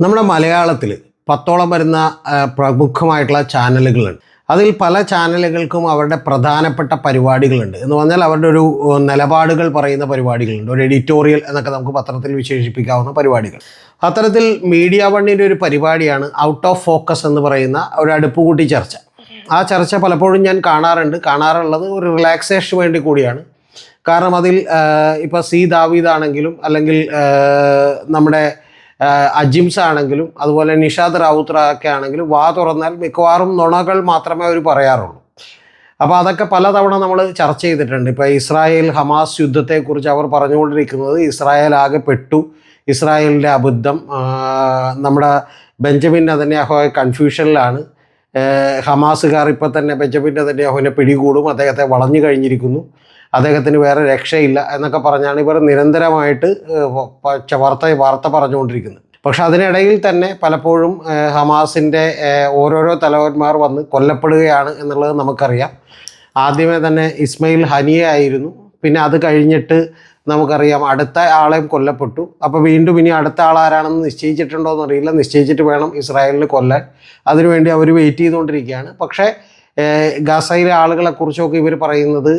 നമ്മുടെ മലയാളത്തിൽ പത്തോളം വരുന്ന പ്രമുഖമായിട്ടുള്ള ചാനലുകളുണ്ട്. അതിൽ പല ചാനലുകൾക്കും അവരുടെ പ്രധാനപ്പെട്ട പരിപാടികളുണ്ട്. എന്ന് പറഞ്ഞാൽ അവരുടെ ഒരു നിലപാടുകൾ പറയുന്ന പരിപാടികളുണ്ട്. ഒരു എഡിറ്റോറിയൽ എന്നൊക്കെ നമുക്ക് പത്രത്തിൽ വിശേഷിപ്പിക്കാവുന്ന പരിപാടികൾ. അത്തരത്തിൽ മീഡിയ വണ്ണിന്റെ ഒരു പരിപാടിയാണ് ഔട്ട് ഓഫ് ഫോക്കസ് എന്ന് പറയുന്ന ഒരു അടുപ്പുകൂട്ടി ചർച്ച. ആ ചർച്ച പലപ്പോഴും ഞാൻ കാണാറുണ്ട്. കാണാറുള്ളത് ഒരു റിലാക്സേഷന് വേണ്ടി കൂടിയാണ്. കാരണം അതിൽ ഇപ്പോൾ സി ദാവീദ് ആണെങ്കിലും അല്ലെങ്കിൽ നമ്മുടെ അജിംസ് ആണെങ്കിലും അതുപോലെ നിഷാദ് റാവുത്ര ഒക്കെ ആണെങ്കിലും വാ തുറന്നാൽ മിക്കവാറും നുണകൾ മാത്രമേ അവർ പറയാറുള്ളൂ. അപ്പോൾ അതൊക്കെ പലതവണ നമ്മൾ ചർച്ച ചെയ്തിട്ടുണ്ട്. ഇപ്പോൾ ഇസ്രായേൽ ഹമാസ് യുദ്ധത്തെക്കുറിച്ച് അവർ പറഞ്ഞുകൊണ്ടിരിക്കുന്നത് ഇസ്രായേൽ ആകെ പെട്ടു. ഇസ്രായേലിന്റെ അബദ്ധം നമ്മുടെ ബെഞ്ചമിൻ അതന്യാഹോ കൺഫ്യൂഷനിലാണ്. ഹമാസുകാർ ഇപ്പോൾ തന്നെ ബെഞ്ചമിൻ നെതന്യാഹുവിനെ പിടികൂടും. അദ്ദേഹത്തെ വളഞ്ഞു കഴിഞ്ഞിരിക്കുന്നു. അദ്ദേഹത്തിന് വേറെ രക്ഷയില്ല എന്നൊക്കെ പറഞ്ഞാണ് ഇവർ നിരന്തരമായിട്ട് വാർത്ത വാർത്ത പറഞ്ഞുകൊണ്ടിരിക്കുന്നത്. പക്ഷെ അതിനിടയിൽ തന്നെ പലപ്പോഴും ഹമാസിന്റെ ഓരോരോ തലവന്മാർ വന്ന് കൊല്ലപ്പെടുകയാണ് എന്നുള്ളത് നമുക്കറിയാം. ആദ്യമേ തന്നെ ഇസ്മയിൽ ഹനിയ ആയിരുന്നു. പിന്നെ അത് കഴിഞ്ഞിട്ട് നമുക്കറിയാം അടുത്ത ആളെയും കൊല്ലപ്പെട്ടു. അപ്പോൾ വീണ്ടും ഇനി അടുത്ത ആൾ ആരാണെന്ന് നിശ്ചയിച്ചിട്ടുണ്ടോ എന്നറിയില്ല. നിശ്ചയിച്ചിട്ട് വേണം ഇസ്രായേലിന് കൊല്ലാൻ. അതിനുവേണ്ടി അവർ വെയിറ്റ് ചെയ്തുകൊണ്ടിരിക്കുകയാണ്. പക്ഷേ ഗാസയിലെ ആളുകളെ കുറിച്ചൊക്കെ ഇവർ പറയുന്നത്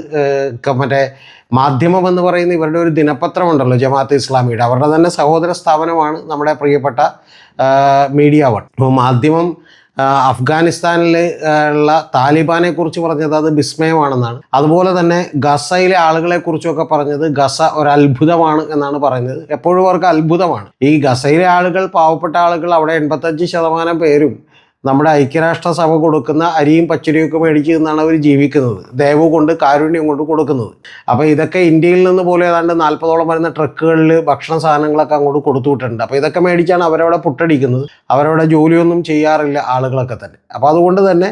മറ്റേ മാധ്യമം എന്ന് പറയുന്ന ഇവരുടെ ഒരു ദിനപത്രം ഉണ്ടല്ലോ ജമാഅത്ത് ഇസ്ലാമിയുടെ. അവരുടെ തന്നെ സഹോദര സ്ഥാപനമാണ് നമ്മുടെ പ്രിയപ്പെട്ട മീഡിയ വൺ. അപ്പോൾ മാധ്യമം അഫ്ഗാനിസ്ഥാനിൽ ഉള്ള താലിബാനെ കുറിച്ച് പറഞ്ഞത് അത് വിസ്മയമാണെന്നാണ്. അതുപോലെ തന്നെ ഗസയിലെ ആളുകളെ കുറിച്ചൊക്കെ പറഞ്ഞത് ഗസ ഒരു അത്ഭുതമാണ് എന്നാണ് പറയുന്നത്. എപ്പോഴും അവർക്ക് അത്ഭുതമാണ്. ഈ ഗസയിലെ ആളുകൾ പാവപ്പെട്ട ആളുകൾ അവിടെ എൺപത്തഞ്ച് ശതമാനം പേരും നമ്മുടെ ഐക്യരാഷ്ട്ര സഭ കൊടുക്കുന്ന അരിയും പച്ചരിയും ഒക്കെ മേടിച്ച് നിന്നാണ് അവർ ജീവിക്കുന്നത്. ദയവ് കൊണ്ട് കാരുണ്യം കൊണ്ട് കൊടുക്കുന്നത്. അപ്പോൾ ഇതൊക്കെ ഇന്ത്യയിൽ നിന്ന് പോലെ ഏതാണ്ട് നാൽപ്പതോളം വരുന്ന ട്രക്കുകളിൽ ഭക്ഷണ സാധനങ്ങളൊക്കെ അങ്ങോട്ട് കൊടുത്തു വിട്ടിട്ടുണ്ട് അപ്പോൾ ഇതൊക്കെ മേടിച്ചാണ് അവരവിടെ പുട്ടടിക്കുന്നത്. അവരവിടെ ജോലിയൊന്നും ചെയ്യാറില്ല ആളുകളൊക്കെ തന്നെ. അപ്പോൾ അതുകൊണ്ട് തന്നെ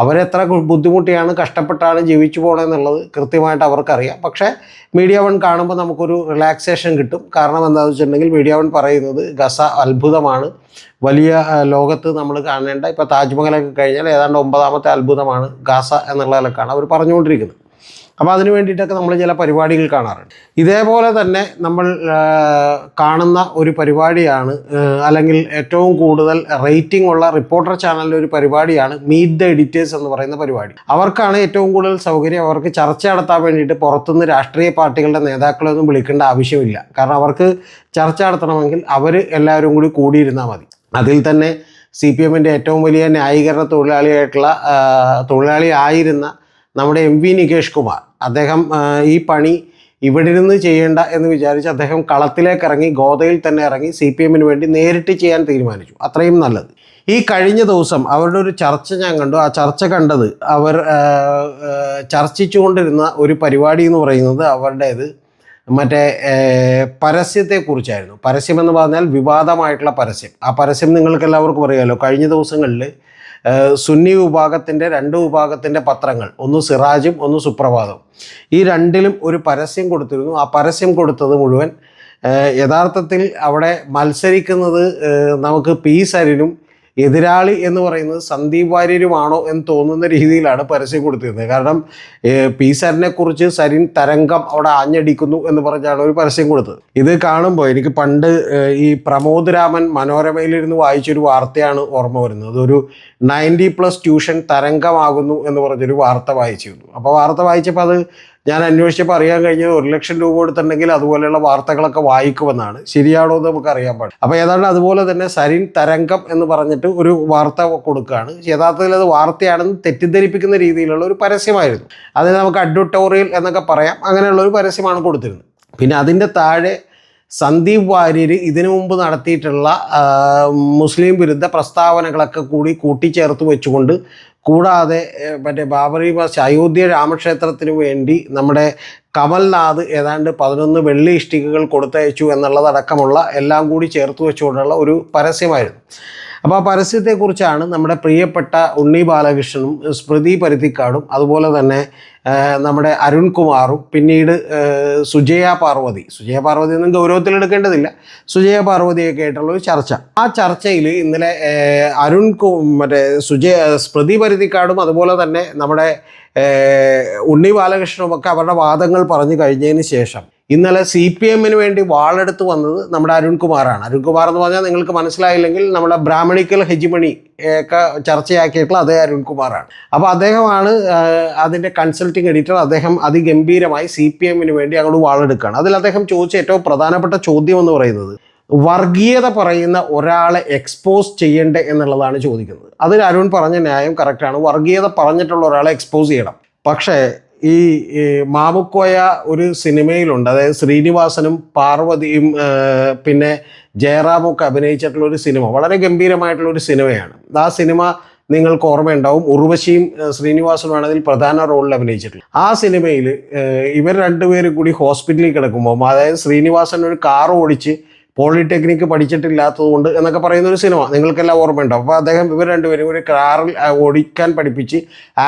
അവരെത്ര ബുദ്ധിമുട്ടിയാണ് കഷ്ടപ്പെട്ടാണ് ജീവിച്ചു പോകണമെന്നുള്ളത് കൃത്യമായിട്ട് അവർക്കറിയാം. പക്ഷേ മീഡിയ വൺ കാണുമ്പോൾ നമുക്കൊരു റിലാക്സേഷൻ കിട്ടും. കാരണം എന്താണെന്ന് വെച്ചിട്ടുണ്ടെങ്കിൽ മീഡിയ വൺ പറയുന്നത് ഗസ അത്ഭുതമാണ്. വലിയ ലോകത്ത് നമ്മൾ കാണേണ്ട ഇപ്പോൾ താജ്മഹലൊക്കെ കഴിഞ്ഞാൽ ഏതാണ്ട് ഒമ്പതാമത്തെ അത്ഭുതമാണ് ഗസ എന്നുള്ള അവർ പറഞ്ഞുകൊണ്ടിരിക്കുന്നത്. അപ്പോൾ അതിന് വേണ്ടിയിട്ടൊക്കെ നമ്മൾ ചില പരിപാടികൾ കാണാറുണ്ട്. ഇതേപോലെ തന്നെ നമ്മൾ കാണുന്ന ഒരു പരിപാടിയാണ് അല്ലെങ്കിൽ ഏറ്റവും കൂടുതൽ റേറ്റിംഗ് ഉള്ള റിപ്പോർട്ടർ ചാനലിലെ ഒരു പരിപാടിയാണ് മീറ്റ് ദ എഡിറ്റേഴ്സ് എന്ന് പറയുന്ന പരിപാടി. അവർക്കാണ് ഏറ്റവും കൂടുതൽ സൗകര്യം അവർക്ക് ചർച്ച നടത്താൻ വേണ്ടിയിട്ട് പുറത്തുനിന്ന് രാഷ്ട്രീയ പാർട്ടികളുടെ നേതാക്കളൊന്നും വിളിക്കേണ്ട ആവശ്യമില്ല. കാരണം അവർക്ക് ചർച്ച നടത്തണമെങ്കിൽ അവർ എല്ലാവരും കൂടി കൂടിയിരുന്നാൽ മതി. അതിൽ തന്നെ സി പി എമ്മിന്റെ ഏറ്റവും വലിയ ന്യായീകരണ തൊഴിലാളിയായിട്ടുള്ള തൊഴിലാളി ആയിരുന്ന നമ്മുടെ എം വി നികേഷ് കുമാർ അദ്ദേഹം ഈ പണി ഇവിടെ ഇരുന്ന് ചെയ്യേണ്ട എന്ന് വിചാരിച്ച് അദ്ദേഹം കളത്തിലേക്ക് ഇറങ്ങി ഗോതയിൽ തന്നെ ഇറങ്ങി സി പി എമ്മിന് വേണ്ടി നേരിട്ട് ചെയ്യാൻ തീരുമാനിച്ചു. അത്രയും നല്ലത്. ഈ കഴിഞ്ഞ ദിവസം അവരുടെ ഒരു ചർച്ച ഞാൻ കണ്ടു. ആ ചർച്ച കണ്ടത് അവർ ചർച്ചിച്ചുകൊണ്ടിരുന്ന ഒരു പരിപാടി എന്ന് പറയുന്നത് അവരുടേത് മറ്റേ പരസ്യത്തെക്കുറിച്ചായിരുന്നു. പരസ്യം എന്ന് പറഞ്ഞാൽ വിവാദമായിട്ടുള്ള പരസ്യം. ആ പരസ്യം നിങ്ങൾക്ക് എല്ലാവർക്കും അറിയാമല്ലോ കഴിഞ്ഞ ദിവസങ്ങളിൽ സുന്നി വിഭാഗത്തിന്റെ രണ്ട് വിഭാഗത്തിന്റെ പത്രങ്ങൾ ഒന്ന് സിറാജും ഒന്ന് സുപ്രഭാതവും. ഈ രണ്ടിലും ഒരു പരസ്യം കൊടുത്തിരുന്നു. ആ പരസ്യം കൊടുത്തത് മുഴുവൻ യഥാർത്ഥത്തിൽ അവിടെ മത്സരിക്കുന്നത് നമുക്ക് പി സരിനും എതിരാളി എന്ന് പറയുന്നത് സന്ദീപ് വാര്യരുമാണോ എന്ന് തോന്നുന്ന രീതിയിലാണ് പരസ്യം കൊടുത്തിരുന്നത്. കാരണം പി സരിനെ കുറിച്ച് സരിൻ തരംഗം അവിടെ ആഞ്ഞടിക്കുന്നു എന്ന് പറഞ്ഞാണ് ഒരു പരസ്യം കൊടുത്തത്. ഇത് കാണുമ്പോൾ എനിക്ക് പണ്ട് ഈ പ്രമോദ് രാമൻ മനോരമയിലിരുന്ന് വായിച്ചൊരു വാർത്തയാണ് ഓർമ്മ വരുന്നത്. ഒരു നയന്റി പ്ലസ് ട്യൂഷൻ തരംഗമാകുന്നു എന്ന് പറഞ്ഞൊരു വാർത്ത വായിച്ചിരുന്നു. അപ്പോൾ വാർത്ത വായിച്ചപ്പോൾ അത് ഞാൻ അന്വേഷിച്ചപ്പോൾ അറിയാൻ കഴിഞ്ഞത് ഒരു ലക്ഷം രൂപ കൊടുത്തിട്ടുണ്ടെങ്കിൽ അതുപോലെയുള്ള വാർത്തകളൊക്കെ വായിക്കുമെന്നാണ്. ശരിയാണോ എന്ന് നമുക്ക് അറിയാൻ പാടില്ല. അപ്പോൾ ഏതാണ്ട് അതുപോലെ തന്നെ സരിൻ തരംഗം എന്ന് പറഞ്ഞിട്ട് ഒരു വാർത്ത കൊടുക്കുകയാണ് യഥാർത്ഥത്തിൽ അത് വാർത്തയാണെന്ന് തെറ്റിദ്ധരിപ്പിക്കുന്ന രീതിയിലുള്ള ഒരു പരസ്യമായിരുന്നു. അതിന് നമുക്ക് അഡ്വർട്ടോറിയൽ എന്നൊക്കെ പറയാം. അങ്ങനെയുള്ള ഒരു പരസ്യമാണ് കൊടുത്തിരുന്നത്. പിന്നെ അതിന്റെ താഴെ സന്ദീപ് വാര്യർ ഇതിനു മുമ്പ് നടത്തിയിട്ടുള്ള മുസ്ലിം വിരുദ്ധ പ്രസ്താവനകളൊക്കെ കൂടി കൂട്ടിച്ചേർത്ത് വെച്ചുകൊണ്ട് കൂടാതെ മറ്റേ ബാബറി മസ്ജിദ് അയോധ്യ രാമക്ഷേത്രത്തിന് വേണ്ടി നമ്മുടെ കമൽനാഥ് ഏതാണ്ട് പതിനൊന്ന് വെള്ളി ഇഷ്ടികകൾ കൊടുത്തയച്ചു എന്നുള്ളതടക്കമുള്ള എല്ലാം കൂടി ചേർത്ത് വെച്ചുകൊണ്ടുള്ള ഒരു പരസ്യമായിരുന്നു. അപ്പോൾ ആ പരസ്യത്തെക്കുറിച്ചാണ് നമ്മുടെ പ്രിയപ്പെട്ട ഉണ്ണി ബാലകൃഷ്ണനും സ്മൃതി പരുത്തിക്കാടും അതുപോലെ തന്നെ നമ്മുടെ അരുൺകുമാറും പിന്നീട് സുജയ പാർവതി. സുജയ പാർവതി ഒന്നും ഗൗരവത്തിലെടുക്കേണ്ടതില്ല സുജയ പാർവതിയൊക്കെ ആയിട്ടുള്ള ഒരു ചർച്ച. ആ ചർച്ചയിൽ ഇന്നലെ അരുൺ മറ്റേ സുജയ സ്മൃതി പരുത്തിക്കാടും അതുപോലെ തന്നെ നമ്മുടെ ഉണ്ണി ബാലകൃഷ്ണനും ഒക്കെ അവരുടെ വാദങ്ങൾ പറഞ്ഞു കഴിഞ്ഞതിന് ശേഷം ഇന്നലെ സി പി എമ്മിന് വേണ്ടി വാളെടുത്ത് വന്നത് നമ്മുടെ അരുൺകുമാറാണ്. അരുൺകുമാർ എന്ന് പറഞ്ഞാൽ നിങ്ങൾക്ക് മനസ്സിലായില്ലെങ്കിൽ നമ്മുടെ ബ്രാഹ്മണിക്കൽ ഹെജിമണി ഒക്കെ ചർച്ചയാക്കിയിട്ടുള്ള അതേ അരുൺകുമാറാണ്. അപ്പോൾ അദ്ദേഹമാണ് അതിന്റെ കൺസൾട്ടിങ് എഡിറ്റർ അദ്ദേഹം അതിഗംഭീരമായി സി പി എമ്മിന് വേണ്ടി അങ്ങോട്ട് വാളെടുക്കുകയാണ്. അതിൽ അദ്ദേഹം ചോദിച്ച ഏറ്റവും പ്രധാനപ്പെട്ട ചോദ്യം എന്ന് പറയുന്നത് വർഗീയത പറയുന്ന ഒരാളെ എക്സ്പോസ് ചെയ്യണ്ടേ എന്നുള്ളതാണ് ചോദിക്കുന്നത്. അതിൽ അരുൺ പറഞ്ഞ ന്യായം കറക്റ്റാണ് വർഗീയത പറഞ്ഞിട്ടുള്ള ഒരാളെ എക്സ്പോസ് ചെയ്യണം. പക്ഷേ ഈ മാമുക്കോയ ഒരു സിനിമയിലുണ്ട്. അതായത് ശ്രീനിവാസനും പാർവതിയും പിന്നെ ജയറാമും ഒക്കെ അഭിനയിച്ചിട്ടുള്ള ഒരു സിനിമ. വളരെ ഗംഭീരമായിട്ടുള്ള ഒരു സിനിമയാണ്. ആ സിനിമ നിങ്ങൾക്ക് ഓർമ്മയുണ്ടാവും. ഉർവശിയും ശ്രീനിവാസനുമാണ് അതിൽ പ്രധാന റോളിൽ അഭിനയിച്ചിട്ടുള്ളത്. ആ സിനിമയിൽ ഇവർ രണ്ടുപേരും കൂടി ഹോസ്പിറ്റലിൽ കിടക്കുമ്പോൾ അതായത് ശ്രീനിവാസൻ ഒരു കാർ ഓടിച്ച് പോളിടെക്നിക്ക് പഠിച്ചിട്ടില്ലാത്തതുകൊണ്ട് എന്നൊക്കെ പറയുന്ന ഒരു സിനിമ നിങ്ങൾക്കെല്ലാം ഓർമ്മയുണ്ടോ? അപ്പോൾ അദ്ദേഹം ഇവർ രണ്ടുപേരും ഒരു കാറിൽ ഓടിക്കാൻ പഠിപ്പിച്ച്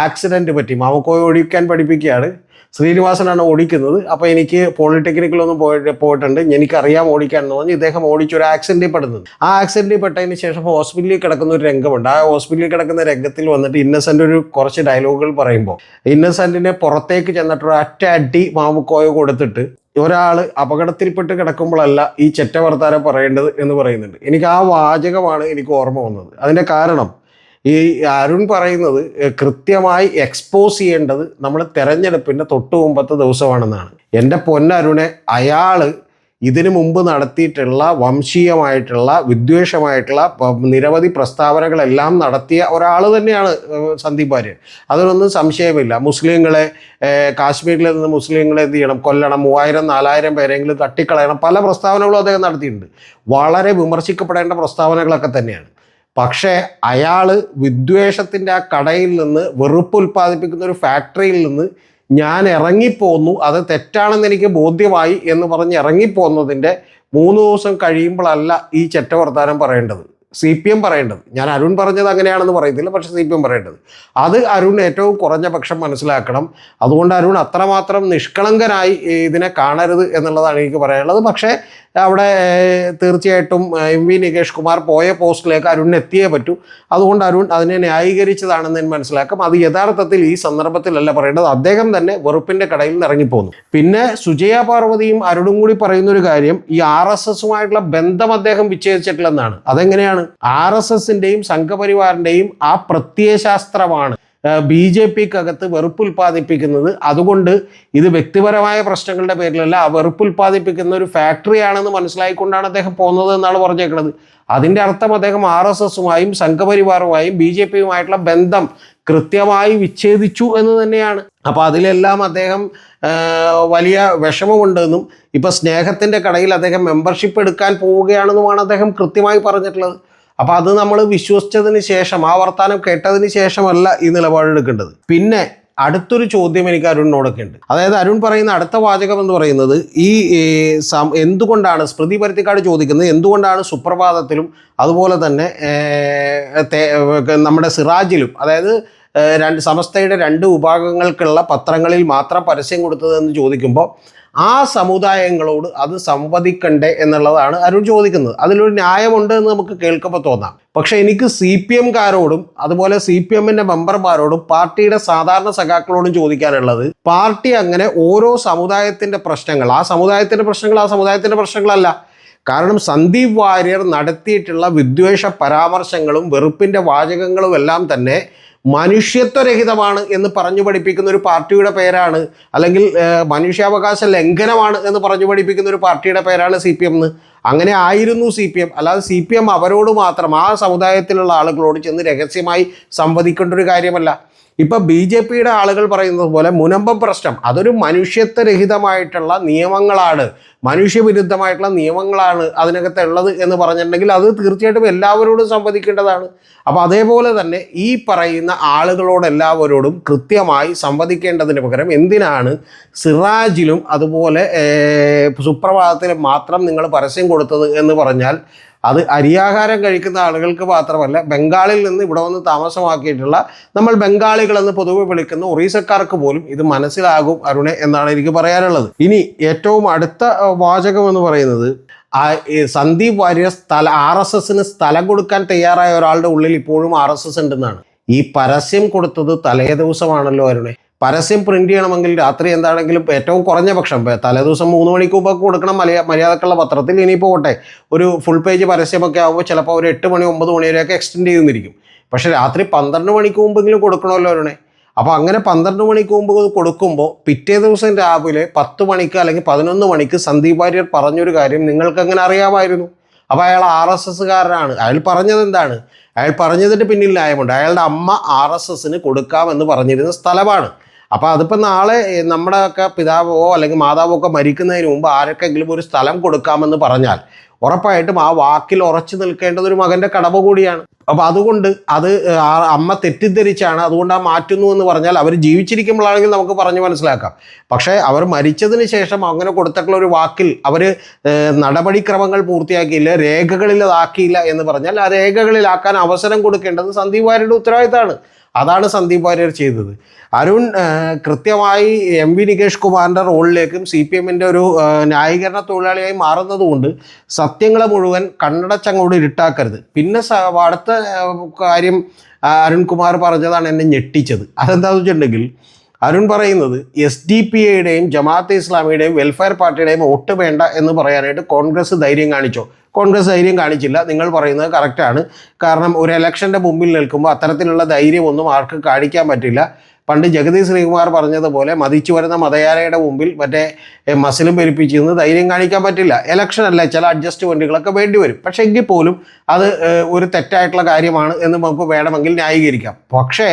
ആക്സിഡന്റ് പറ്റി മാമക്കോയെ ഓടിക്കാൻ പഠിപ്പിക്കുകയാണ്. ശ്രീനിവാസനാണ് ഓടിക്കുന്നത്. അപ്പോൾ എനിക്ക് പോളിടെക്നിക്കിലൊന്നും പോയിട്ട് പോയിട്ടുണ്ട്. എനിക്കറിയാം ഓടിക്കാൻ എന്ന് പറഞ്ഞ് ഇദ്ദേഹം ഓടിച്ച് ഒരു ആക്സിഡന്റിൽ പെടുന്നത്. ആ ആക്സിഡന്റിൽ പെട്ടതിന് ശേഷം ഹോസ്പിറ്റലിൽ കിടക്കുന്ന ഒരു രംഗമുണ്ട്. ആ ഹോസ്പിറ്റലിൽ കിടക്കുന്ന രംഗത്തിൽ വന്നിട്ട് ഇന്നസെന്റ് ഒരു കുറച്ച് ഡയലോഗുകൾ പറയുമ്പോൾ ഇന്നസെന്റിനെ പുറത്തേക്ക് ചെന്നിട്ട് ഒരു അറ്റ അടി മാമുക്കോയ കൊടുത്തിട്ട് ഒരാൾ അപകടത്തിൽപ്പെട്ട് കിടക്കുമ്പോഴല്ല ഈ ചെറ്റ വർത്താനം പറയേണ്ടത് എന്ന് പറയുന്നുണ്ട്. എനിക്ക് ആ വാചകമാണ് എനിക്ക് ഓർമ്മ വന്നത്. അതിന്റെ കാരണം ഈ അരുൺ പറയുന്നത് കൃത്യമായി എക്സ്പോസ് ചെയ്യേണ്ടത് നമ്മൾ തെരഞ്ഞെടുപ്പിന്റെ തൊട്ട് മുമ്പത്തെ ദിവസമാണെന്നാണ്. എന്റെ പൊന്നരുണെ അയാൾ ഇതിനു മുമ്പ് നടത്തിയിട്ടുള്ള വംശീയമായിട്ടുള്ള വിദ്വേഷമായിട്ടുള്ള നിരവധി പ്രസ്താവനകളെല്ലാം നടത്തിയ ഒരാൾ തന്നെയാണ് സന്ദീപ് വാര്യർ. അതിനൊന്നും സംശയമില്ല. മുസ്ലിങ്ങളെ കാശ്മീരിൽ നിന്ന് മുസ്ലിങ്ങളെ എന്ത് ചെയ്യണം? കൊല്ലണം. മൂവായിരം നാലായിരം പേരെങ്കിലും തട്ടിക്കളയണം. പല പ്രസ്താവനകളും അദ്ദേഹം നടത്തിയിട്ടുണ്ട്. വളരെ വിമർശിക്കപ്പെടേണ്ട പ്രസ്താവനകളൊക്കെ തന്നെയാണ്. പക്ഷേ അയാൾ വിദ്വേഷത്തിന്റെ ആ കടയിൽ നിന്ന് വെറുപ്പ് ഉൽപ്പാദിപ്പിക്കുന്ന ഒരു ഫാക്ടറിയിൽ നിന്ന് ഞാൻ ഇറങ്ങിപ്പോന്നു. അത് തെറ്റാണെന്ന് എനിക്ക് ബോധ്യമായി എന്ന് പറഞ്ഞ് ഇറങ്ങിപ്പോന്നതിന്റെ മൂന്ന് ദിവസം കഴിയുമ്പോഴല്ല ഈ ചെറ്റ വർത്താനം പറയേണ്ടത്. സി പി എം പറയേണ്ടത്. ഞാൻ അരുൺ പറഞ്ഞത് അങ്ങനെയാണെന്ന് പറയത്തില്ല പക്ഷേ സി പി എം പറയേണ്ടത്. അത് അരുൺ ഏറ്റവും കുറഞ്ഞ പക്ഷം മനസ്സിലാക്കണം. അതുകൊണ്ട് അരുൺ അത്രമാത്രം നിഷ്കളങ്കനായി ഇതിനെ കാണരുത് എന്നുള്ളതാണ് എനിക്ക് പറയാനുള്ളത്. പക്ഷേ അവിടെ തീർച്ചയായിട്ടും എം വി നികേഷ് കുമാർ പോയ പോസ്റ്റിലേക്ക് അരുണിന് എത്തിയേ പറ്റൂ. അതുകൊണ്ട് അരുൺ അതിനെ ന്യായീകരിച്ചതാണെന്ന് ഞാൻ മനസ്സിലാക്കാം. അത് യഥാർത്ഥത്തിൽ ഈ സന്ദർഭത്തിലല്ല പറയേണ്ടത്. അദ്ദേഹം തന്നെ വെറുപ്പിന്റെ കടയിൽ ഇറങ്ങിപ്പോന്നു. പിന്നെ സുജയ പാർവതിയും അരുണും കൂടി പറയുന്ന ഒരു കാര്യം ഈ ആർ എസ് എസുമായിട്ടുള്ള ബന്ധം അദ്ദേഹം വിച്ഛേദിച്ചിട്ടില്ലെന്നാണ്. അതെങ്ങനെയാണ്? ആർ എസ് എസിന്റെയും സംഘപരിവാറിന്റെയും ആ പ്രത്യയശാസ്ത്രമാണ്. ബി ജെ പിക്കകത്ത് വെറുപ്പ് ഉൽപ്പാദിപ്പിക്കുന്നത് അതുകൊണ്ട് ഇത് വ്യക്തിപരമായ പ്രശ്നങ്ങളുടെ പേരിലല്ല ആ വെറുപ്പ് ഉൽപ്പാദിപ്പിക്കുന്ന ഒരു ഫാക്ടറിയാണെന്ന് മനസ്സിലായിക്കൊണ്ടാണ് അദ്ദേഹം പോകുന്നത് എന്നാണ് പറഞ്ഞേക്കുന്നത് അതിന്റെ അർത്ഥം അദ്ദേഹം ആർ എസ് എസുമായും സംഘപരിവാറുമായും ബി ജെ പിയുമായിട്ടുള്ള ബന്ധം കൃത്യമായി വിച്ഛേദിച്ചു എന്ന് തന്നെയാണ്. അപ്പോൾ അതിലെല്ലാം അദ്ദേഹം വലിയ വിഷമമുണ്ടെന്നും ഇപ്പോൾ സ്നേഹത്തിന്റെ കടയിൽ അദ്ദേഹം മെമ്പർഷിപ്പ് എടുക്കാൻ പോവുകയാണെന്നുമാണ് അദ്ദേഹം കൃത്യമായി പറഞ്ഞിട്ടുള്ളത്. അപ്പോൾ അത് നമ്മൾ വിശ്വസിച്ചതിന് ശേഷം ആ വർത്താനം കേട്ടതിന് ശേഷമല്ല ഈ നിലപാടെടുക്കേണ്ടത് പിന്നെ അടുത്തൊരു ചോദ്യം എനിക്ക് അരുണിനോടൊക്കെ ഉണ്ട്. അതായത് അരുൺ പറയുന്ന അടുത്ത വാചകം എന്ന് പറയുന്നത് ഈ എന്തുകൊണ്ടാണ് സ്മൃതി പരുത്തിക്കാട് ചോദിക്കുന്നത്? എന്തുകൊണ്ടാണ് സുപ്രഭാതത്തിലും അതുപോലെ തന്നെ നമ്മുടെ സിറാജിലും അതായത് രണ്ട് സമസ്തയുടെ രണ്ട് വിഭാഗങ്ങൾക്കുള്ള പത്രങ്ങളിൽ മാത്രം പരസ്യം കൊടുത്തതെന്ന് ചോദിക്കുമ്പോൾ ആ സമുദായങ്ങളോട് അത് സംവദിക്കണ്ടേ എന്നുള്ളതാണ് അരുൺ ചോദിക്കുന്നത്. അതിലൊരു ന്യായമുണ്ട് എന്ന് നമുക്ക് കേൾക്കുമ്പോൾ തോന്നാം. പക്ഷെ എനിക്ക് സി പി എംകാരോടും അതുപോലെ സി പി എമ്മിന്റെ മെമ്പർമാരോടും പാർട്ടിയുടെ സാധാരണ സഖാക്കളോടും ചോദിക്കാനുള്ളത് പാർട്ടി അങ്ങനെ ഓരോ സമുദായത്തിന്റെ പ്രശ്നങ്ങൾ ആ സമുദായത്തിന്റെ പ്രശ്നങ്ങൾ ആ സമുദായത്തിന്റെ പ്രശ്നങ്ങളല്ല. കാരണം സന്ദീപ് വാര്യർ നടത്തിയിട്ടുള്ള വിദ്വേഷ പരാമർശങ്ങളും വെറുപ്പിന്റെ വാചകങ്ങളും എല്ലാം തന്നെ മനുഷ്യത്വരഹിതമാണ് എന്ന് പറഞ്ഞു പഠിപ്പിക്കുന്ന ഒരു പാർട്ടിയുടെ പേരാണ്. അല്ലെങ്കിൽ മനുഷ്യാവകാശ ലംഘനമാണ് എന്ന് പറഞ്ഞു പഠിപ്പിക്കുന്ന ഒരു പാർട്ടിയുടെ പേരാണ് സി പി എം എന്ന് അങ്ങനെ ആയിരുന്നു സി പി എം. അല്ലാതെ സി പി എം അവരോട് മാത്രം ആ സമുദായത്തിലുള്ള ആളുകളോട് ചെന്ന് രഹസ്യമായി സംവദിക്കേണ്ട ഒരു കാര്യമല്ല. ഇപ്പൊ ബി ജെ പിയുടെ ആളുകൾ പറയുന്നത് പോലെ മുനമ്പം പ്രശ്നം. അതൊരു മനുഷ്യത്വരഹിതമായിട്ടുള്ള നിയമങ്ങളാണ്. മനുഷ്യവിരുദ്ധമായിട്ടുള്ള നിയമങ്ങളാണ് അതിനകത്ത് ഉള്ളത് എന്ന് പറഞ്ഞിട്ടുണ്ടെങ്കിൽ അത് തീർച്ചയായിട്ടും എല്ലാവരോടും സംവദിക്കേണ്ടതാണ്. അപ്പോൾ അതേപോലെ തന്നെ ഈ പറയുന്ന ആളുകളോടെല്ലാവരോടും കൃത്യമായി സംവദിക്കേണ്ടതിന് പകരം എന്തിനാണ് സിറാജിലും അതുപോലെ സുപ്രഭാതത്തിലും മാത്രം നിങ്ങൾ പരസ്യം കൊടുത്തത് എന്ന് പറഞ്ഞാൽ അത് അരിയാഹാരം കഴിക്കുന്ന ആളുകൾക്ക് മാത്രമല്ല ബംഗാളിൽ നിന്ന് ഇവിടെ വന്ന് താമസമാക്കിയിട്ടുള്ള നമ്മൾ ബംഗാളികളെന്ന് പൊതുവെ വിളിക്കുന്ന ഒറീസക്കാർക്ക് പോലും ഇത് മനസ്സിലാകും അരുണെ എന്നാണ് എനിക്ക് പറയാനുള്ളത്. ഇനി ഏറ്റവും അടുത്ത വാചകം എന്ന് പറയുന്നത് സന്ദീപ് വാര്യർ സ്ഥല ആർ എസ് എസിന് സ്ഥലം കൊടുക്കാൻ തയ്യാറായ ഒരാളുടെ ഉള്ളിൽ ഇപ്പോഴും ആർ എസ് എസ് ഉണ്ടെന്നാണ്. ഈ പരസ്യം കൊടുത്തത് തലേ ദിവസമാണല്ലോ അരുണെ. പരസ്യം പ്രിന്റ് ചെയ്യണമെങ്കിൽ രാത്രി എന്താണെങ്കിലും ഏറ്റവും കുറഞ്ഞ പക്ഷം തലേദിവസം മൂന്ന് മണിക്കൂപ്പൊക്കെ കൊടുക്കണം മലയാ മര്യാദക്കുള്ള പത്രത്തിൽ ഇനിയിപ്പോൾ പോട്ടെ ഒരു ഫുൾ പേജ് പരസ്യമൊക്കെ ആകുമ്പോൾ ചിലപ്പോൾ ഒരു എട്ട് മണി ഒമ്പത് മണി വരെയൊക്കെ എക്സ്റ്റെൻഡ് ചെയ്യുന്നിരിക്കും പക്ഷേ രാത്രി പന്ത്രണ്ട് മണിക്ക് മുമ്പെങ്കിലും കൊടുക്കണമല്ലോ അവരുടെ അപ്പോൾ അങ്ങനെ പന്ത്രണ്ട് മണിക്ക് മുമ്പ് കൊടുക്കുമ്പോൾ പിറ്റേ ദിവസം രാവിലെ പത്ത് മണിക്ക് അല്ലെങ്കിൽ പതിനൊന്ന് മണിക്ക് സന്ദീപ് വാര്യർ പറഞ്ഞൊരു കാര്യം നിങ്ങൾക്ക് അങ്ങനെ അറിയാമായിരുന്നു? അപ്പോൾ അയാൾ ആർ എസ് എസ്സുകാരനാണ്. അയാൾ പറഞ്ഞത് എന്താണ്? അയാൾ പറഞ്ഞതിന്റെ പിന്നിൽ ന്യായമുണ്ട്. അയാളുടെ അമ്മ ആർ എസ് എസിന് കൊടുക്കാമെന്ന് പറഞ്ഞിരുന്ന സ്ഥലമാണ്. അപ്പോൾ അതിപ്പോൾ നാളെ നമ്മുടെയൊക്കെ പിതാവോ അല്ലെങ്കിൽ മാതാവോ ഒക്കെ മരിക്കുന്നതിന് മുമ്പ് ആർക്കെങ്കിലും ഒരു സ്ഥലം കൊടുക്കാമെന്ന് പറഞ്ഞാൽ ഉറപ്പായിട്ടും ആ വാക്കിൽ ഉറച്ചു നിൽക്കേണ്ടത് ഒരു മകന്റെ കടമ കൂടിയാണ്. അപ്പോൾ അതുകൊണ്ട് അത് അമ്മ തെറ്റിദ്ധരിച്ചാണ് അതുകൊണ്ട് ആ മാറ്റുന്നു എന്ന് പറഞ്ഞാൽ അവർ ജീവിച്ചിരിക്കുമ്പോഴാണെങ്കിൽ നമുക്ക് പറഞ്ഞു മനസ്സിലാക്കാം. പക്ഷേ അവർ മരിച്ചതിന് ശേഷം അങ്ങനെ കൊടുത്തിട്ടുള്ള ഒരു വാക്കിൽ അവർ നടപടിക്രമങ്ങൾ പൂർത്തിയാക്കിയില്ല രേഖകളിൽ അതാക്കിയില്ല എന്ന് പറഞ്ഞാൽ ആ രേഖകളിലാക്കാൻ അവസരം കൊടുക്കേണ്ടത് സന്ദീപ് വാര്യരുടെ ഉത്തരവാദിത്തമാണ്. അതാണ് സന്ദീപ് വാര്യർ ചെയ്തത്. അരുൺ കൃത്യമായി എം വി നികേഷ് കുമാറിന്റെ റോളിലേക്കും സി പി എമ്മിന്റെ ഒരു ന്യായീകരണ തൊഴിലാളിയായി മാറുന്നതുകൊണ്ട് സത്യങ്ങളെ മുഴുവൻ കണ്ണടച്ചങ്ങോട് ഇരുട്ടാക്കരുത്. പിന്നെ അടുത്ത കാര്യം അരുൺകുമാർ പറഞ്ഞതാണ് എന്നെ ഞെട്ടിച്ചത്. അതെന്താണെന്ന് വെച്ചിട്ടുണ്ടെങ്കിൽ അരുൺ പറയുന്നത് എസ് ഡി പി ഐയുടെയും ജമാഅത്തെ ഇസ്ലാമിയുടെയും വെൽഫെയർ പാർട്ടിയുടെയും വോട്ട് വേണ്ട എന്ന് പറയാനായിട്ട് കോൺഗ്രസ് ധൈര്യം കാണിച്ചോ? കോൺഗ്രസ് ധൈര്യം കാണിച്ചില്ല. നിങ്ങൾ പറയുന്നത് കറക്റ്റാണ് കാരണം ഒരു ഇലക്ഷന്റെ മുമ്പിൽ നിൽക്കുമ്പോൾ അത്തരത്തിലുള്ള ധൈര്യമൊന്നും ആർക്ക് കാണിക്കാൻ പറ്റില്ല. പണ്ട് ജഗദീഷ് ശ്രീകുമാർ പറഞ്ഞതുപോലെ മതിച്ചു വരുന്ന മതയാരയുടെ മുമ്പിൽ മറ്റേ മസിലും പെരുപ്പിച്ചിരുന്ന് ധൈര്യം കാണിക്കാൻ പറ്റില്ല. ഇലക്ഷൻ അല്ല ചില അഡ്ജസ്റ്റ്മെന്റുകളൊക്കെ വേണ്ടി വരും. പക്ഷേ എങ്കിൽ പോലും അത് ഒരു തെറ്റായിട്ടുള്ള കാര്യമാണ് എന്ന് നമുക്ക് വേണമെങ്കിൽ ന്യായീകരിക്കാം. പക്ഷേ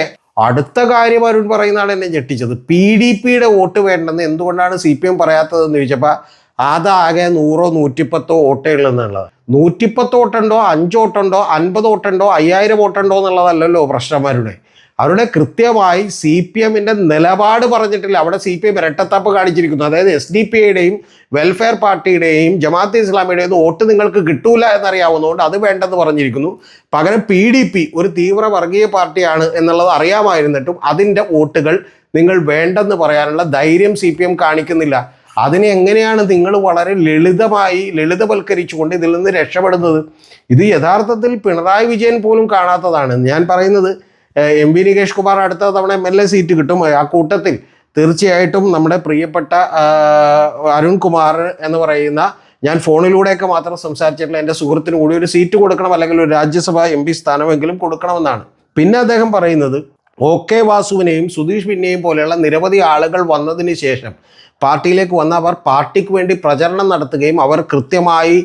അടുത്ത കാര്യം അരുൺ പറയുന്നതാണ് എന്നെ ഞെട്ടിച്ചത്. പി ഡി പിയുടെ വോട്ട് വേണ്ടെന്ന് എന്തുകൊണ്ടാണ് സി പി എം പറയാത്തതെന്ന് ചോദിച്ചപ്പോൾ അതാകെ നൂറോ നൂറ്റിപ്പത്തോ വോട്ടേ ഉള്ളതെന്നുള്ളത് നൂറ്റിപ്പത്ത് വോട്ടുണ്ടോ അഞ്ച് വോട്ടുണ്ടോ അൻപത് വോട്ടുണ്ടോ അയ്യായിരം വോട്ടുണ്ടോ എന്നുള്ളതല്ലല്ലോ പ്രശ്നന്മാരുടെ. അവരുടെ കൃത്യമായി സി പി എമ്മിന്റെ നിലപാട് പറഞ്ഞിട്ടില്ല. അവിടെ സി പി എം ഇരട്ടത്താപ്പ് കാണിച്ചിരിക്കുന്നു. അതായത് എസ് ഡി പി ഐയുടെയും വെൽഫെയർ പാർട്ടിയുടെയും ജമാഅത്ത് ഇസ്ലാമിയുടെയും വോട്ട് നിങ്ങൾക്ക് കിട്ടൂല എന്നറിയാവുന്നതുകൊണ്ട് അത് വേണ്ടെന്ന് പറഞ്ഞിരിക്കുന്നു. പകരം പി ഡി പി ഒരു തീവ്ര വർഗീയ പാർട്ടിയാണ് എന്നുള്ളത് അറിയാമായിരുന്നിട്ടും അതിന്റെ വോട്ടുകൾ നിങ്ങൾ വേണ്ടെന്ന് പറയാനുള്ള ധൈര്യം സി പി എം കാണിക്കുന്നില്ല. അതിനെ എങ്ങനെയാണ് നിങ്ങൾ വളരെ ലളിതമായി ലളിതവൽക്കരിച്ചുകൊണ്ട് ഇതിൽ നിന്ന് രക്ഷപ്പെടുന്നത്? ഇത് യഥാർത്ഥത്തിൽ പിണറായി വിജയൻ പോലും കാണാത്തതാണ്. ഞാൻ പറയുന്നത് എം വി നികേഷ് കുമാർ അടുത്ത തവണ എം എൽ എ സീറ്റ് കിട്ടും. ആ കൂട്ടത്തിൽ തീർച്ചയായിട്ടും നമ്മുടെ പ്രിയപ്പെട്ട അരുൺ അരുൺകുമാർ എന്ന് പറയുന്ന ഞാൻ ഫോണിലൂടെയൊക്കെ മാത്രം സംസാരിച്ചിട്ടുള്ള എന്റെ സുഹൃത്തിന് കൂടി ഒരു സീറ്റ് കൊടുക്കണം അല്ലെങ്കിൽ ഒരു രാജ്യസഭ എം പി സ്ഥാനമെങ്കിലും കൊടുക്കണമെന്നാണ്. പിന്നെ അദ്ദേഹം പറയുന്നത് ഒ കെ വാസുവിനെയും സുധീഷ് പിന്നെയും പോലെയുള്ള നിരവധി ആളുകൾ വന്നതിന് ശേഷം പാർട്ടിയിലേക്ക് വന്ന അവർ പാർട്ടിക്ക് വേണ്ടി പ്രചരണം നടത്തുകയും അവർ കൃത്യമായി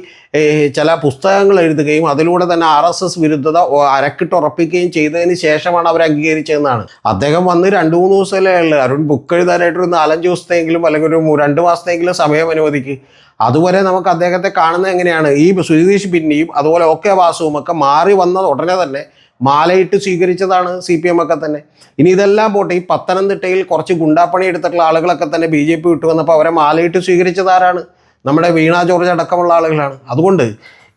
ചില പുസ്തകങ്ങൾ എഴുതുകയും അതിലൂടെ തന്നെ ആർ എസ് എസ് വിരുദ്ധത അരക്കിട്ട് അരക്കിട്ടുറപ്പിക്കുകയും ചെയ്തതിന് ശേഷമാണ് അവർ അംഗീകരിച്ചതെന്നാണ്. അദ്ദേഹം വന്ന് രണ്ട് മൂന്ന് ദിവസമല്ലേ ഉള്ളൂ. അരുൺ ബുക്ക് എഴുതാനായിട്ട് ഒരു നാലഞ്ച് ദിവസത്തെങ്കിലും അല്ലെങ്കിൽ ഒരു രണ്ട് മാസത്തെങ്കിലും സമയം അനുവദിക്ക്. അതുവരെ നമുക്ക് അദ്ദേഹത്തെ കാണുന്നത് എങ്ങനെയാണ്? ഈ സുരീതീഷ് പിന്നെയും അതുപോലെ ഒ കെ വാസുവും ഒക്കെ മാറി വന്നത് ഉടനെ തന്നെ മാലയിട്ട് സ്വീകരിച്ചതാണ് സി പി എം ഒക്കെ തന്നെ. ഇനി ഇതെല്ലാം പോട്ടെ ഈ പത്തനംതിട്ടയിൽ കുറച്ച് ഗുണ്ടാപ്പണി എടുത്തിട്ടുള്ള ആളുകളൊക്കെ തന്നെ ബി ജെ പി വിട്ടു വന്നപ്പോൾ അവരെ മാലയിട്ട് സ്വീകരിച്ചതാരാണ് നമ്മുടെ വീണ ജോർജ് അടക്കമുള്ള ആളുകളാണ്. അതുകൊണ്ട്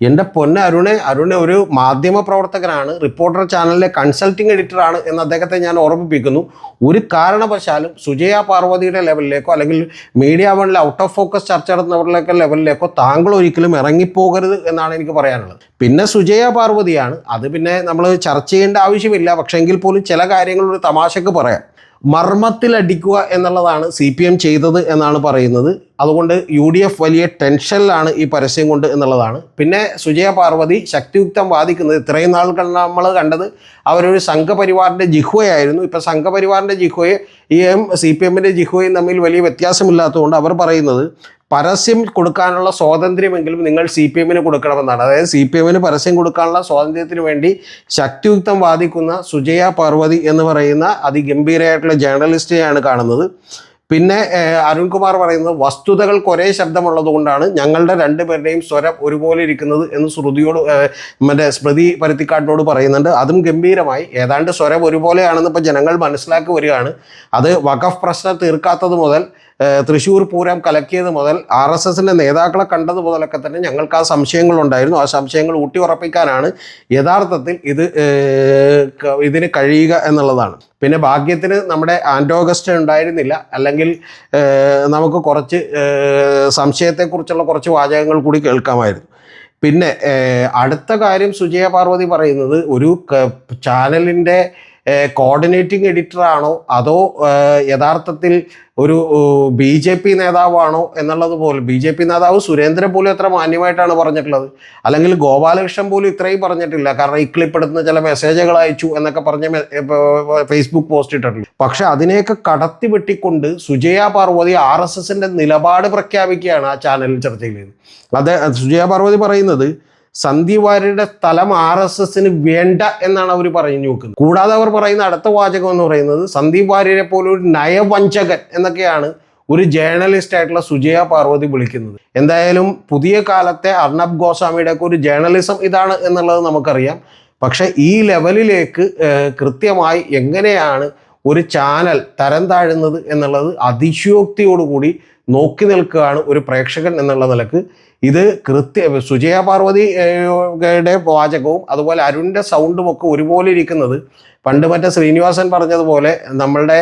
എന്റെ പൊന്ന അരുണെ അരുണ് ഒരു മാധ്യമ പ്രവർത്തകനാണ് റിപ്പോർട്ടർ ചാനലിലെ കൺസൾട്ടിംഗ് എഡിറ്ററാണ് എന്ന് അദ്ദേഹത്തെ ഞാൻ ഓർമ്മിപ്പിക്കുന്നു. ഒരു കാരണവശാലും സുജയ പാർവതിയുടെ ലെവലിലേക്കോ അല്ലെങ്കിൽ മീഡിയ വണിലെ ഔട്ട് ഓഫ് ഫോക്കസ് ചർച്ച നടത്തുന്നവരിലേക്ക് ലെവലിലേക്കോ താങ്കൾ ഒരിക്കലും ഇറങ്ങിപ്പോകരുത് എന്നാണ് എനിക്ക് പറയാനുള്ളത്. പിന്നെ സുജയ പാർവതിയാണ്. അത് പിന്നെ നമ്മൾ ചർച്ച ചെയ്യേണ്ട ആവശ്യമില്ല. പക്ഷേ എങ്കിൽ പോലും ചില കാര്യങ്ങൾ ഒരു തമാശക്ക് പറയാം. മർമ്മത്തിൽ അടിക്കുക എന്നുള്ളതാണ് സി പി എം ചെയ്തത് എന്നാണ് പറയുന്നത്. അതുകൊണ്ട് യു ഡി എഫ് വലിയ ടെൻഷനിലാണ് ഈ പരസ്യം കൊണ്ട് എന്നുള്ളതാണ്. പിന്നെ സുജയ പാർവതി ശക്തിയുക്തം വാദിക്കുന്നത് ഇത്രയും നാൾ നമ്മൾ കണ്ടത് അവരൊരു സംഘപരിവാറിന്റെ ജിഹ്വയായിരുന്നു. ഇപ്പം സംഘപരിവാറിന്റെ ജിഹ്വയെ ഈ എം സി പി എമ്മിന്റെ ജിഹ്വയും തമ്മിൽ വലിയ വ്യത്യാസമില്ലാത്തതുകൊണ്ട് അവർ പറയുന്നത് പരസ്യം കൊടുക്കാനുള്ള സ്വാതന്ത്ര്യമെങ്കിലും നിങ്ങൾ സി പി എമ്മിന് കൊടുക്കണമെന്നാണ്. അതായത് സി പി എമ്മിന് പരസ്യം കൊടുക്കാനുള്ള സ്വാതന്ത്ര്യത്തിന് വേണ്ടി ശക്തിയുക്തം വാദിക്കുന്ന സുജയ പാർവതി എന്ന് പറയുന്ന അതിഗംഭീരമായിട്ടുള്ള ജേർണലിസ്റ്റിനെയാണ് കാണുന്നത്. പിന്നെ അരുൺകുമാർ പറയുന്നത് വസ്തുതകൾക്ക് ഒരേ ശബ്ദമുള്ളത് കൊണ്ടാണ് ഞങ്ങളുടെ രണ്ടുപേരുടെയും സ്വരം ഒരുപോലെ ഇരിക്കുന്നത് എന്ന് ശ്രുതിയോട് മറ്റേ സ്മൃതി പരുത്തിക്കാട്ടിനോട് പറയുന്നുണ്ട്. അതും ഗംഭീരമായി. ഏതാണ്ട് സ്വരം ഒരുപോലെയാണെന്ന് ഇപ്പോൾ ജനങ്ങൾ മനസ്സിലാക്കി വരികയാണ്. അത് വഖഫ് പ്രശ്നം തീർക്കാത്തത് മുതൽ തൃശ്ശൂർ പൂരം കലക്കിയത് മുതൽ ആർ എസ് എസിന്റെ നേതാക്കളെ കണ്ടത് മുതലൊക്കെ തന്നെ ഞങ്ങൾക്ക് ആ സംശയങ്ങളുണ്ടായിരുന്നു. ആ സംശയങ്ങൾ ഊട്ടി ഉറപ്പിക്കാനാണ് യഥാർത്ഥത്തിൽ ഇത് ഇതിന് കഴിയുക എന്നുള്ളതാണ്. പിന്നെ ഭാഗ്യത്തിന് നമ്മുടെ ആൻഡോഗസ്റ്റ് ഉണ്ടായിരുന്നില്ല. അല്ലെങ്കിൽ നമുക്ക് കുറച്ച് സംശയത്തെക്കുറിച്ചുള്ള കുറച്ച് വാചകങ്ങൾ കൂടി കേൾക്കാമായിരുന്നു. പിന്നെ അടുത്ത കാര്യം സുജയ പാർവതി പറയുന്നത് ഒരു ചാനലിന്റെ കോർഡിനേറ്റിംഗ് എഡിറ്ററാണോ അതോ യഥാർത്ഥത്തിൽ ഒരു ബി ജെ പി നേതാവാണോ എന്നുള്ളത് പോലും ബി ജെ പി നേതാവ് സുരേന്ദ്രൻ പോലും എത്ര മാന്യമായിട്ടാണ് പറഞ്ഞിട്ടുള്ളത്? അല്ലെങ്കിൽ ഗോപാലകൃഷ്ണൻ പോലും ഇത്രയും പറഞ്ഞിട്ടില്ല. കാരണം ഈ ക്ലിപ്പെടുന്ന ചില മെസ്സേജുകൾ അയച്ചു എന്നൊക്കെ പറഞ്ഞ ഫേസ്ബുക്ക് പോസ്റ്റ് ഇട്ടിട്ടുണ്ട്. പക്ഷെ അതിനെയൊക്കെ കടത്തി വെട്ടിക്കൊണ്ട് സുജയ പാർവതി ആർ എസ് എസിന്റെ നിലപാട് പ്രഖ്യാപിക്കുകയാണ് ആ ചാനലിൽ ചർച്ച ചെയ്തത് അത് സുജയ പാർവതി പറയുന്നത് സന്ദീപ് വാര്യരുടെ സ്ഥലം ആർ എസ് എസിന് വേണ്ട എന്നാണ് അവർ പറഞ്ഞു നോക്കുന്നത്. കൂടാതെ അവർ പറയുന്ന അടുത്ത വാചകം എന്ന് പറയുന്നത് സന്ദീപ് വാര്യരെ പോലെ ഒരു നയവഞ്ചകൻ എന്നൊക്കെയാണ് ഒരു ജേർണലിസ്റ്റ് ആയിട്ടുള്ള സുജയ പാർവതി വിളിക്കുന്നത്. എന്തായാലും പുതിയ കാലത്തെ അർണബ് ഗോസ്വാമിയുടെ ഒക്കെ ഒരു ജേർണലിസം ഇതാണ് എന്നുള്ളത് നമുക്കറിയാം. പക്ഷേ ഈ ലെവലിലേക്ക് കൃത്യമായി എങ്ങനെയാണ് ഒരു ചാനൽ തരം താഴുന്നത് എന്നുള്ളത് അതിശയോക്തിയോടുകൂടി നോക്കി നിൽക്കുകയാണ് ഒരു പ്രേക്ഷകൻ എന്നുള്ള നിലയ്ക്ക് ഇത് കൃത്യ സുജയ പാർവതിയുടെ വാചകവും അതുപോലെ അരുണിന്റെ സൗണ്ടും ഒക്കെ ഒരുപോലെ ഇരിക്കുന്നത്. പണ്ട് മറ്റേ ശ്രീനിവാസൻ പറഞ്ഞതുപോലെ നമ്മളുടെ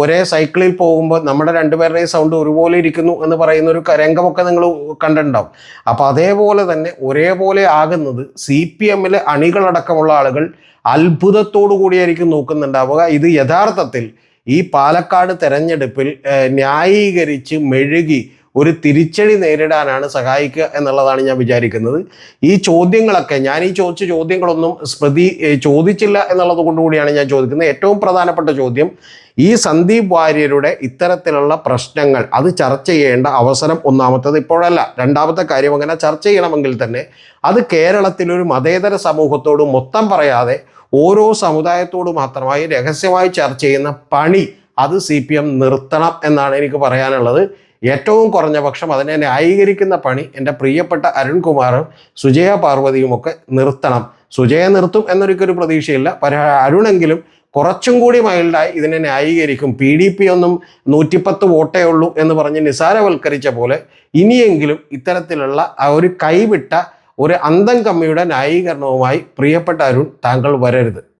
ഒരേ സൈക്കിളിൽ പോകുമ്പോൾ നമ്മുടെ രണ്ടുപേരുടെയും സൗണ്ട് ഒരുപോലെ ഇരിക്കുന്നു എന്ന് പറയുന്ന ഒരു രംഗമൊക്കെ നിങ്ങൾ കണ്ടിട്ടുണ്ടാവും. അപ്പോൾ അതേപോലെ തന്നെ ഒരേപോലെ ആകുന്നത് സി പി എമ്മിലെ അണികളടക്കമുള്ള ആളുകൾ അത്ഭുതത്തോടു കൂടിയായിരിക്കും നോക്കുന്നുണ്ടാവുക. ഇത് യഥാർത്ഥത്തിൽ ഈ പാലക്കാട് തെരഞ്ഞെടുപ്പിൽ ന്യായീകരിച്ച് മെഴുകി ഒരു തിരിച്ചടി നേരിടാനാണ് സഹായിക്കുക എന്നുള്ളതാണ് ഞാൻ വിചാരിക്കുന്നത്. ഈ ചോദ്യങ്ങളൊക്കെ ഞാൻ ഈ ചോദിച്ച ചോദ്യങ്ങളൊന്നും സ്മൃതി ചോദിച്ചില്ല എന്നുള്ളത് കൊണ്ടുകൂടിയാണ് ഞാൻ ചോദിക്കുന്നത്. ഏറ്റവും പ്രധാനപ്പെട്ട ചോദ്യം ഈ സന്ദീപ് വാര്യരുടെ ഇത്തരത്തിലുള്ള പ്രശ്നങ്ങൾ അത് ചർച്ച ചെയ്യേണ്ട അവസരം ഒന്നാമത്തത് ഇപ്പോഴല്ല. രണ്ടാമത്തെ കാര്യം അങ്ങനെ ചർച്ച ചെയ്യണമെങ്കിൽ തന്നെ അത് കേരളത്തിലൊരു മതേതര സമൂഹത്തോട് മൊത്തം പറയാതെ ഓരോ സമുദായത്തോട് മാത്രമായി രഹസ്യമായി ചർച്ച ചെയ്യുന്ന പണി അത് സി പി എം നിർത്തണം എന്നാണ് എനിക്ക് പറയാനുള്ളത്. ഏറ്റവും കുറഞ്ഞ പക്ഷം അതിനെ ന്യായീകരിക്കുന്ന പണി എന്റെ പ്രിയപ്പെട്ട അരുൺകുമാറും സുജയ പാർവതിയും ഒക്കെ നിർത്തണം. സുജയ നിർത്തും എന്നൊരിക്കൊരു പ്രതീക്ഷയില്ല. പര അരുണെങ്കിലും കുറച്ചും കൂടി മൈൽഡായി ഇതിനെ ന്യായീകരിക്കും. പി ഡി പി ഒന്നും നൂറ്റിപ്പത്ത് വോട്ടേ ഉള്ളൂ എന്ന് പറഞ്ഞ് നിസാരവൽക്കരിച്ച പോലെ ഇനിയെങ്കിലും ഇത്തരത്തിലുള്ള ആ ഒരു കൈവിട്ട ഒരു അന്തം കമ്മിയുടെ ന്യായീകരണവുമായി പ്രിയപ്പെട്ട അരുൺ താങ്കൾ വരരുത്.